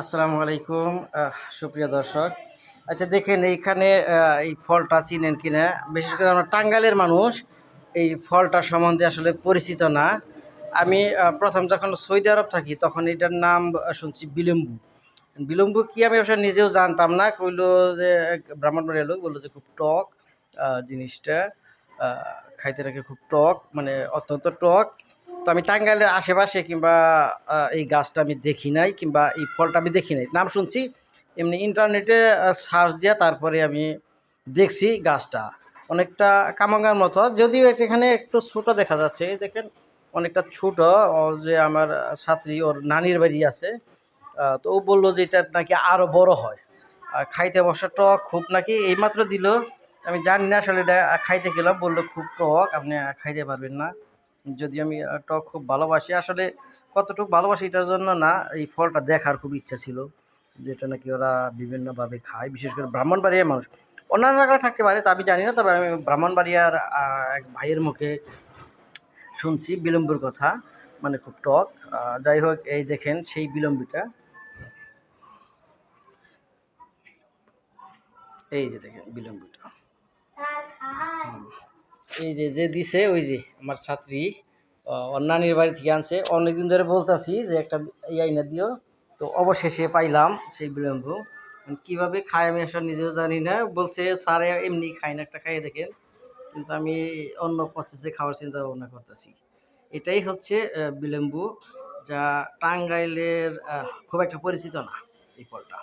আসসালামু আলাইকুম। সুপ্রিয় দর্শক আচ্ছা দেখেন এইখানে এই ফলটা চিনেন কিনা? বিশেষ করে আমরা টাঙ্গাইলের মানুষ, এই ফলটা সম্বন্ধে আসলে পরিচিত না। আমি প্রথম যখন সৌদি আরব থাকি, তখন এটার নাম শুনছি বিলম্বু। বিলম্বু কি আমি আসলে নিজেও জানতাম না, কইলো যে ব্রাহ্মণবাড়িয়া লোক বলল যে খুব টক জিনিসটা খাইতে রাখে খুব টক মানে অত্যন্ত টক। তো আমি টাঙ্গাইলের আশেপাশে কিংবা এই গাছটা আমি দেখি নাই কিংবা এই ফলটা আমি দেখি নাই। নাম শুনছি, এমনি ইন্টারনেটে সার্চ দিয়া তারপরে আমি দেখছি গাছটা। অনেকটা কামাঙ্গার মতো। যদিও এখানে একটু ছোট দেখা যাচ্ছে। দেখেন, অনেকটা ছোট। যে আমার ছাত্রী, ওর নানির বাড়ি আছে। তো ও বলল যে এটা নাকি আরও বড় হয়। আর খাইতে বসা টক খুব নাকি এইমাত্র দিল। আমি জানি না আসলে এটা খাইতে গেলাম, বলল খুব টক, আপনি খাইতে পারবেন না। যদি আমি টক খুব ভালোবাসি। আসলে কতটুকু ভালোবাসি এটার জন্য না, এই ফলটা দেখার খুব ইচ্ছা ছিল, যেটা নাকি ওরা বিভিন্নভাবে খায়, বিশেষ করে ব্রাহ্মণবাড়িয়ার মানুষ। অন্যান্য জায়গায় থাকতে পারে, তা আমি জানি না, তবে আমি ব্রাহ্মণবাড়িয়ার এক ভাইয়ের মুখে শুনছি বিলম্বুর কথা মানে খুব টক। যাই হোক, এই দেখেন সেই বিলম্বিটা। এই যে দেখেন বিলম্বিটা। এই যে যে দিছে, ওই যে আমার ছাত্রী ওর নানির বাড়ি থেকে আনছে। অনেকদিন ধরে বলতাছি যে একটা ইয়াই না দিও। তো অবশেষে পাইলাম সেই বিলম্ব। কীভাবে খায় আমি আসলে নিজেও জানি না। বলছে, স্যারে এমনি খাই না, একটা খাইয়ে দেখেন। কিন্তু আমি অন্য প্রসেসে খাওয়ার চিন্তা ভাবনা করতেছি। এটাই হচ্ছে বিলম্বু, যা টাঙ্গাইলের খুব একটা পরিচিত না এই ফলটা।